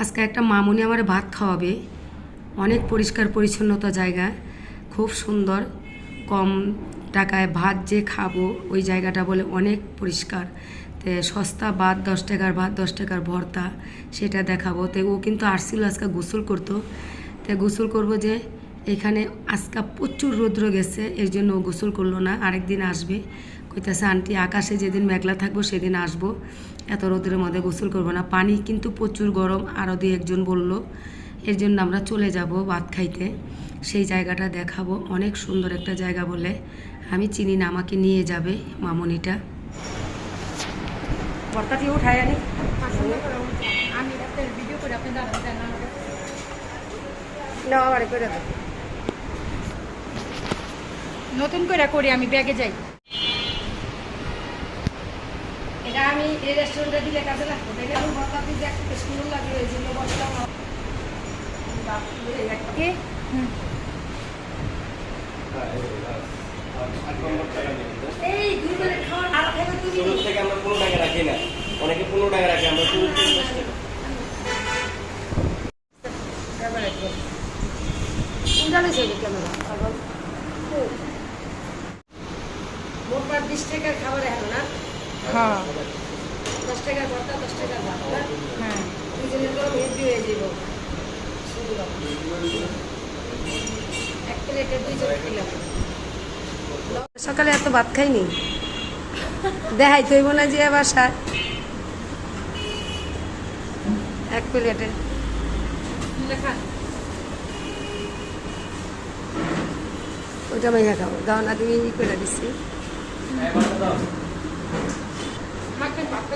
আজকে একটা মামুনি আমার ভাত খাওয়াবে। অনেক পরিষ্কার পরিচ্ছন্নতা জায়গা, খুব সুন্দর, কম টাকায় ভাত যে খাব, ওই জায়গাটা বলে অনেক পরিষ্কার। তে সস্তা ভাত দশ টাকার, ভাত দশ টাকার ভর্তা সেটা দেখাবো। তো ও কিন্তু আসছিল আজকে গোসল করতো। তো গোসল করব যে এখানে আজকে প্রচুর রৌদ্র গেছে, এর জন্য ও গোসল করল না, আরেকদিন আসবে। কইতেছে আন্টি আকাশে যেদিন মেঘলা থাকব সেদিন আসব। এত রোদের মধ্যে গোসল করব না। পানি কিন্তু প্রচুর গরম আরও দুই একজন বলল এর জন্য আমরা চলে যাব ভাত খাইতে। সেই জায়গাটা দেখাবো অনেক সুন্দর একটা জায়গা বলে। আমি চিনি না আমাকে নিয়ে যাবে মামনিটা। ভর্তাটি আনি। আমি ভিডিও করে আপনি নতুন করে করি আমি ব্যাগে যাই। এটা আমি এই রেস্টুরেন্টে দিলে কাজে লাগতো তাই না ভর্তা দিয়ে দেখতে সুন্দর লাগে এই জন্য বসলাম। বাপরে, একটা- কে? হুম। এই দুই মিনিট খাওয়ার আর খাইবে তুমি শুরু থেকে আমরা পনেরো টাকা রাখি না। অনেকে পনেরো টাকা রাখে আমরা বিশ টাকার খাবার এখন না? হ্যাঁ। দশ হ্যাঁ। দুজনের তো হেভি হয়ে যাব। এক প্লেটে দুইজন খেলাম সকালে এত ভাত খাইনি? দেখাই তৈব না যে বাসা এক প্লেটে ওইটা মাইয়া খাব দাও না তুমি ই করে দিচ্ছি আমাকে ভাবতে পারি না